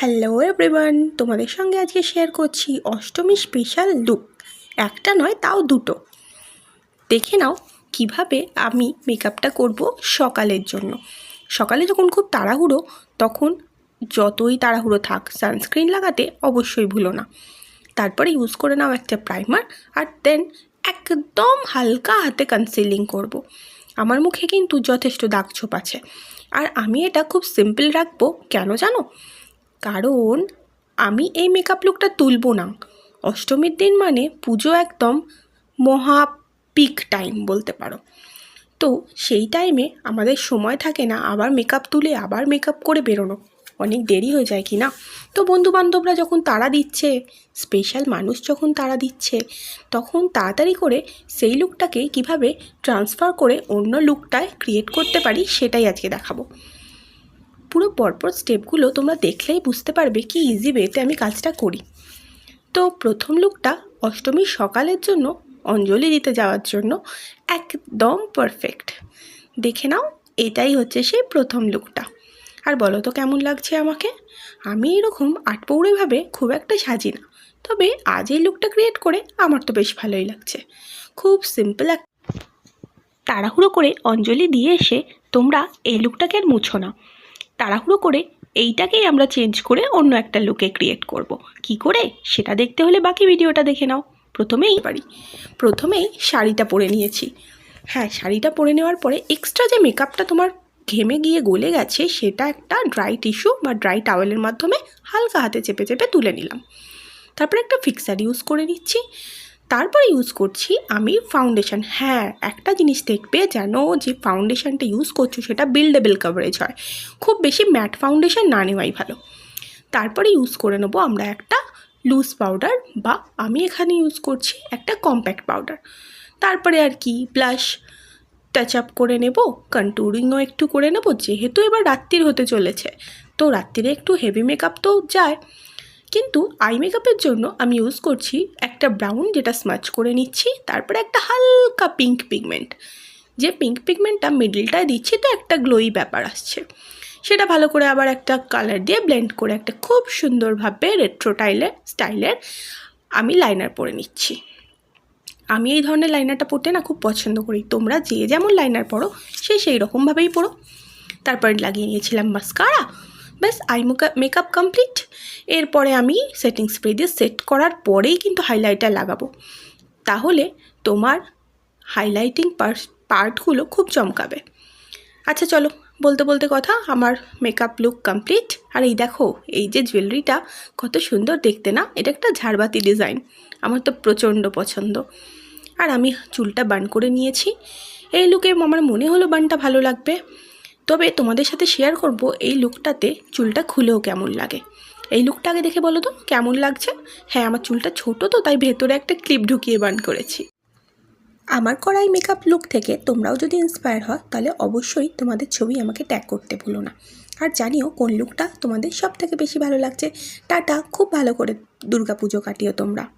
Hello everyone তোমাদের সঙ্গে আজকে শেয়ার করছি অষ্টমী স্পেশাল লুক একটা নয়, তাও দুটো। দেখে নাও কীভাবে আমি মেকআপটা করব সকালের জন্য। সকালে যখন খুব তাড়াহুড়ো, তখন যতই তাড়াহুড়ো থাক সানস্ক্রিন লাগাতে অবশ্যই ভুলো না। তারপরে ইউজ করে নাও একটা প্রাইমার আর দেন একদম হালকা হাতে কনসিলিং করব। আমার মুখে কিন্তু যথেষ্ট দাগ ছোপ আছে। আর আমি এটা খুব সিম্পল রাখব, কেন জানো? কারণ আমি এই মেকআপ লুকটা তুলবো না। অষ্টমীর দিন মানে পুজো একদম মহা পিক টাইম বলতে পারো। তো সেই টাইমে আমাদের সময় থাকে না আবার মেকআপ তুলে আবার মেকআপ করে বেরোনো। অনেক দেরি হয়ে যায় কি না তো বন্ধুবান্ধবরা যখন তারা দিচ্ছে স্পেশাল মানুষ যখন তারা দিচ্ছে, তখন তাড়াতাড়ি করে সেই লুকটাকে কীভাবে ট্রান্সফার করে অন্য লুকটায় ক্রিয়েট করতে পারি সেটাই আজকে দেখাবো। পুরো পরপর স্টেপগুলো তোমরা দেখলেই বুঝতে পারবে কি ইজি ওয়েতে আমি কাজটা করি। তো প্রথম লুকটা অষ্টমীর সকালের জন্য, অঞ্জলি দিতে যাওয়ার জন্য একদম পারফেক্ট দেখে নাও, এটাই হচ্ছে সেই প্রথম লুকটা আর বলো তো কেমন লাগছে আমাকে? আমি এরকম আটপৌড়েভাবে খুব একটা সাজি না। তবে আজ এই লুকটা ক্রিয়েট করে আমার তো বেশ ভালোই লাগছে। খুব সিম্পল এক তাড়াহুড়ো করে অঞ্জলি দিয়ে এসে তোমরা এই লুকটাকে আর মুছো না। তাড়াহুড়ো করে এইটাকেই আমরা চেঞ্জ করে অন্য একটা লুকে ক্রিয়েট করব। কি করে? সেটা দেখতে হলে বাকি ভিডিওটা দেখে নাও। প্রথমেই পারি প্রথমেই শাড়িটা পরে নিয়েছি। হ্যাঁ শাড়িটা পরে নেওয়ার পরে এক্সট্রা যে মেকআপটা তোমার ঘেমে গিয়ে গলে গেছে, সেটা একটা ড্রাই টিস্যু বা ড্রাই টাওয়েলের মাধ্যমে হালকা হাতে চেপে চেপে তুলে নিলাম। তারপরে একটা ফিক্সার ইউজ করে নিচ্ছি। তারপরে ইউজ করছি আমি ফাউন্ডেশন হ্যাঁ একটা জিনিস দেখবে যেন যে ফাউন্ডেশনটা ইউজ করছ সেটা বিল্ডেবল কভারেজ হয়। খুব বেশি ম্যাট ফাউন্ডেশন না নেওয়াই ভালো। তারপরে ইউজ করে নেব আমরা একটা লুজ পাউডার বা আমি এখানে ইউজ করছি একটা কম্প্যাক্ট পাউডার তারপরে আর কি ব্লাশ টাচ আপ করে নেব কন্টুরিংও একটু করে নেব, যেহেতু এবার রাত্রির হতে চলেছে। তো রাত্রিরে একটু হেভি মেকআপ তো যায়। কিন্তু আই মেকআপের জন্য আমি ইউজ করছি একটা ব্রাউন যেটা স্মাচ করে নিচ্ছি, তারপরে একটা হালকা পিঙ্ক পিগমেন্ট যে পিঙ্ক পিগমেন্টটা মিডলটায় দিচ্ছি, তো একটা গ্লোই ব্যাপার আসছে। সেটা ভালো করে আবার একটা কালার দিয়ে ব্লেন্ড করে একটা খুব সুন্দরভাবে রেট্রো টাইলের স্টাইলের আমি লাইনার পরে নিচ্ছি। আমি এই ধরনের লাইনারটা পরতে না খুব পছন্দ করি। তোমরা যে যেমন লাইনার পরো, সে সেই রকমভাবেই পরো। তারপর লাগিয়ে নিয়েছিলাম মাস্কারা ব্যাস আই মেকআপ কমপ্লিট এরপরে আমি সেটিং স্প্রে দিয়ে সেট করার পরেই কিন্তু হাইলাইটার লাগাবো। তাহলে তোমার হাইলাইটিং পার্ট পার্টগুলো খুব চমকাবে। আচ্ছা চলো, বলতে বলতে কথা, আমার মেকআপ লুক কমপ্লিট আর এই দেখো, এই যে জুয়েলারিটা কত সুন্দর দেখতে না? এটা একটা ঝাড়বাতি ডিজাইন আমার তো প্রচণ্ড পছন্দ। আর আমি চুলটা বান করে নিয়েছি। এই লুকে আমার মনে হলো বানটা ভালো লাগবে। তবে তোমাদের সাথে শেয়ার করব এই লুকটাতে চুলটা খুলেও কেমন লাগে। এই লুকটা আগে দেখে বলো তো, কেমন লাগছে? হ্যাঁ আমার চুলটা ছোট তো, তাই ভেতরে একটা ক্লিপ ঢুকিয়ে বান করেছি। আমার করা এই মেকআপ লুক থেকে তোমরাও যদি ইন্সপায়ার হয় তাহলে অবশ্যই তোমাদের ছবি আমাকে ট্যাগ করতে ভুলো না। আর জানিও কোন লুকটা তোমাদের সব থেকে বেশি ভালো লাগছে। টাটা, খুব ভালো করে দুর্গা পুজো কাটিও তোমরা।